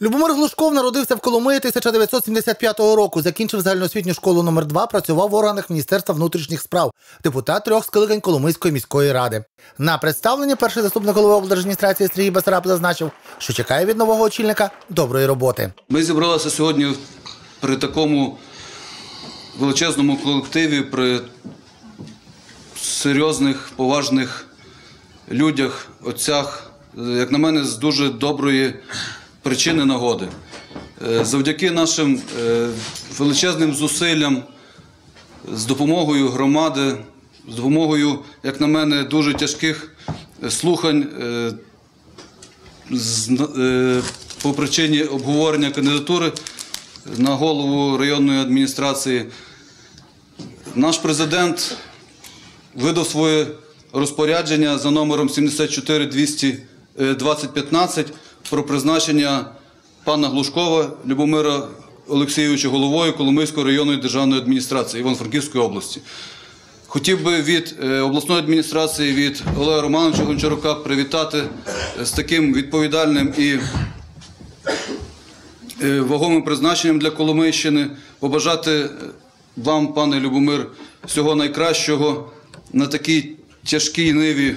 Любомир Глушков народився в Коломиї 1975 року. Закінчив загальноосвітню школу номер 2 працював в органах Міністерства внутрішніх справ, депутат трьох скликань Коломийської міської ради. На представленні перший заступник голови облдержадміністрації Сергій Басараб зазначив, що чекає від нового очільника доброї роботи. Ми зібралися сьогодні при такому величезному колективі, при серйозних, поважних людях, отцях, як на мене, з дуже доброї причини нагоди. Е, Завдяки нашим е, величезним зусиллям, з допомогою громади, з допомогою, як на мене, дуже тяжких е, слухань по причині обговорення кандидатури на голову районної адміністрації. Наш президент видав своє розпорядження за номером 74 200 е, 2015 про призначення пана Глушкова Любомира Олексійовича головою Коломийської районної державної адміністрації Івано-Франківської області. Хотів би від е, обласної адміністрації, від Олега Романовича Гончарука привітати е, з таким відповідальним і е, вагомим призначенням для Коломийщини, побажати вам, пане Любомир, всього найкращого на такій тяжкій ниві,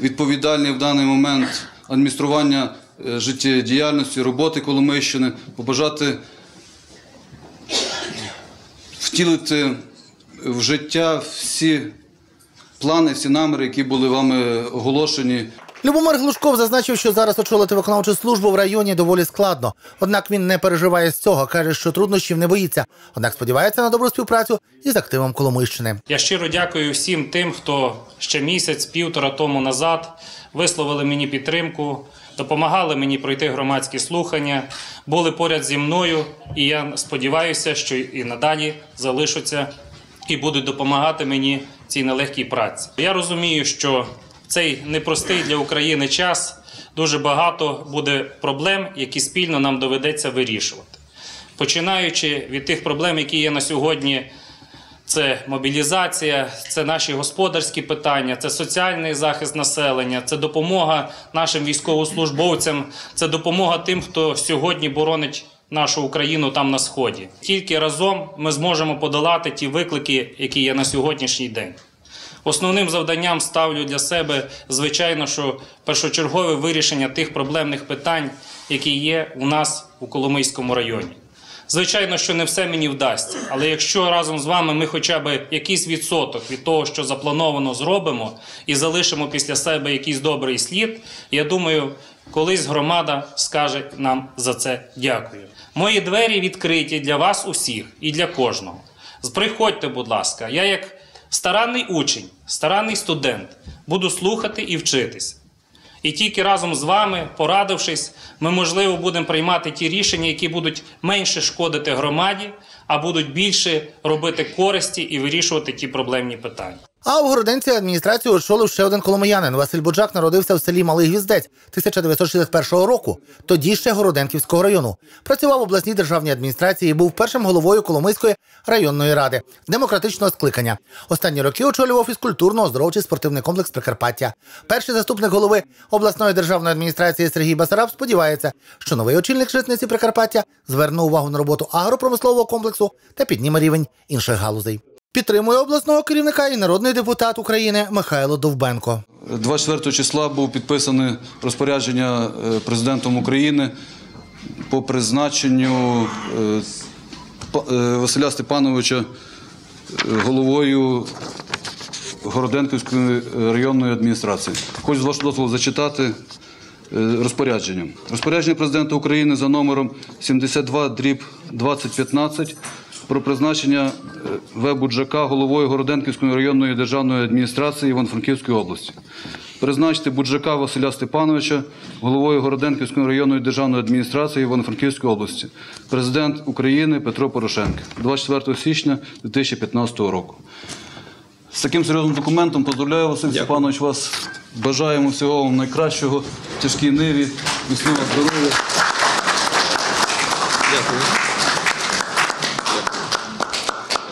відповідальній в даний момент адміністрування е, життєдіяльності, роботи Коломийщини, побажати втілити в життя всі плани, всі наміри, які були вами оголошені. Любомир Глушков зазначив, що зараз очолити виконавчу службу в районі доволі складно. Однак він не переживає з цього, каже, що труднощів не боїться. Однак сподівається на добру співпрацю із активом Коломийщини. Я щиро дякую всім тим, хто ще місяць, півтора тому назад висловили мені підтримку, допомагали мені пройти громадські слухання, були поряд зі мною, і я сподіваюся, що і надалі залишаться і будуть допомагати мені цій нелегкій праці. Я розумію, що цей непростий для України час дуже багато буде проблем, які спільно нам доведеться вирішувати. Починаючи від тих проблем, які є на сьогодні це мобілізація, це наші господарські питання, це соціальний захист населення, це допомога нашим військовослужбовцям, це допомога тим, хто сьогодні боронить нашу Україну там на сході. Тільки разом ми зможемо подолати ті виклики, які є на сьогоднішній день. Основним завданням ставлю для себе, звичайно, що першочергове вирішення тих проблемних питань, які є у нас у Коломийському районі. Звичайно, що не все мені вдасться, але якщо разом з вами ми хоча б якийсь відсоток від того, що заплановано, зробимо, і залишимо після себе якийсь добрий слід, я думаю, колись громада скаже нам за це дякую. Мої двері відкриті для вас усіх і для кожного. Приходьте, будь ласка, я як старанний учень, старанний студент, буду слухати і вчитись. І тільки разом з вами, порадившись, ми, можливо, будемо приймати ті рішення, які будуть менше шкодити громаді, а будуть більше робити користі і вирішувати ті проблемні питання. А у Городенці адміністрацію очолив ще один коломиянин. Василь Боджак народився в селі Малий Гвіздець 1961 року, тоді ще Городенківського району. Працював в обласній державній адміністрації і був першим головою Коломийської районної ради демократичного скликання. Останні роки очолював фізкультурно-оздоровчий спортивний комплекс Прикарпаття. Перший заступник голови обласної державної адміністрації Сергій Басараб сподівається, що новий очільник житниці Прикарпаття зверне увагу на роботу агропромислового комплексу та підніме рівень інших галузей. Підтримує обласного керівника і народний депутат України Михайло Довбенко. 24 числа був підписане розпорядження е, президентом України по призначенню е, е, Василя Степановича головою Городенківської районної адміністрації. Хочу з вашого дозволу зачитати розпорядження. Розпорядження президента України за номером 72 дріб 2015 про призначення е, В. Буджака головою Городенківської районної державної адміністрації Івано-Франківської області. Призначити Буджака Василя Степановича головою Городенківської районної державної адміністрації Івано-Франківської області. Президент України Петро Порошенко 24 січня 2015 року. З таким серйозним документом поздравляю Василь Степанович вас. Бажаємо всього вам найкращого тяжкій ниві, міцного здоров'я.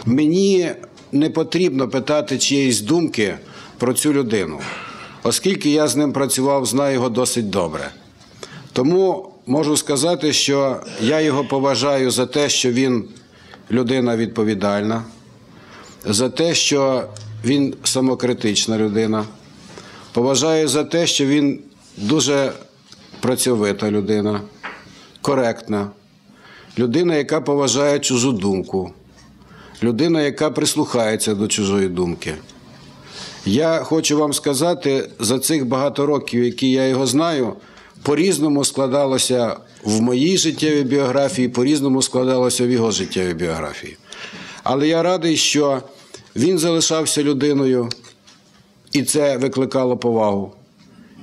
Мені не потрібно питати чиєїсь думки про цю людину, оскільки я з ним працював, знаю його досить добре. Тому можу сказати, що я його поважаю за те, що він людина відповідальна, за те, що він самокритична людина. Поважаю за те, що він дуже працьовита людина, коректна, людина, яка поважає чужу думку, людина, яка прислухається до чужої думки. Я хочу вам сказати, за цих багато років, які я його знаю, по-різному складалося в моїй життєвій біографії, по-різному складалося в його життєвій біографії. Але я радий, що він залишався людиною, і це викликало повагу.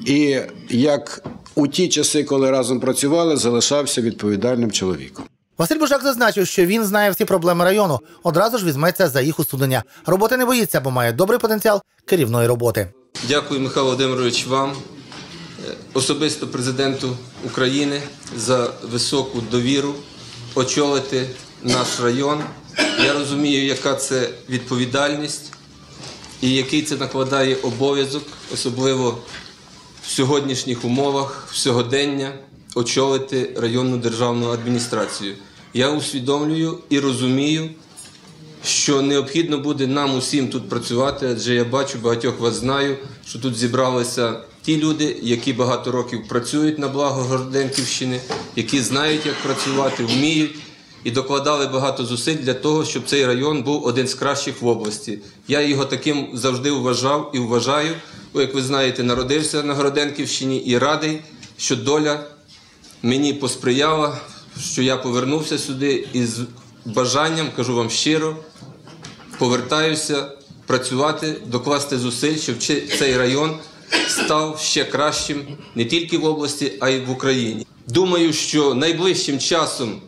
І як у ті часи, коли разом працювали, залишався відповідальним чоловіком. Василь Бужак зазначив, що він знає всі проблеми району. Одразу ж візьметься за їх усунення. Роботи не боїться, бо має добрий потенціал керівної роботи. Дякую, Михайло Володимирович, вам, е, особисто президенту України, за високу довіру очолити наш район. Я розумію, яка це відповідальність і який це накладає обов'язок, особливо в сьогоднішніх умовах, в сьогодення, очолити районну державну адміністрацію. Я усвідомлюю і розумію, що необхідно буде нам усім тут працювати, адже я бачу, багатьох вас знаю, що тут зібралися ті люди, які багато років працюють на благо Горденківщини, які знають, як працювати, вміють і докладали багато зусиль для того, щоб цей район був один з кращих в області. Я його таким завжди вважав і вважаю. Як ви знаєте, народився на Городенківщині і радий, що доля мені посприяла, що я повернувся сюди із бажанням, кажу вам щиро, повертаюся працювати, докласти зусиль, щоб цей район став ще кращим не тільки в області, а й в Україні. Думаю, що найближчим часом,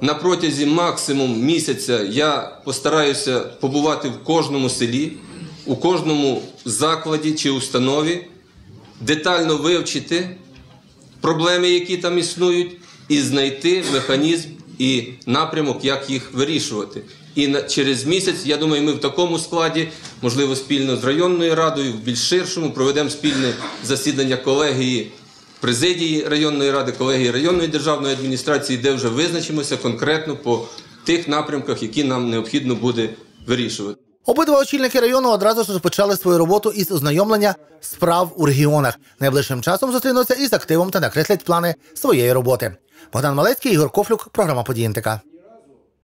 на протязі максимум місяця, я постараюся побувати в кожному селі, у кожному закладі чи установі, детально вивчити проблеми, які там існують, і знайти механізм і напрямок, як їх вирішувати. І на, через місяць, я думаю, ми в такому складі, можливо, спільно з районною радою, в більш ширшому, проведемо спільне засідання колегії президії районної ради, колегії районної державної адміністрації, де вже визначимося конкретно по тих напрямках, які нам необхідно буде вирішувати. Обидва очільники району одразу ж розпочали свою роботу із ознайомлення справ у регіонах. Найближчим часом зустрінуться із активом та накреслять плани своєї роботи. Богдан Малецький, Ігор Кофлюк, програма «Події НТК».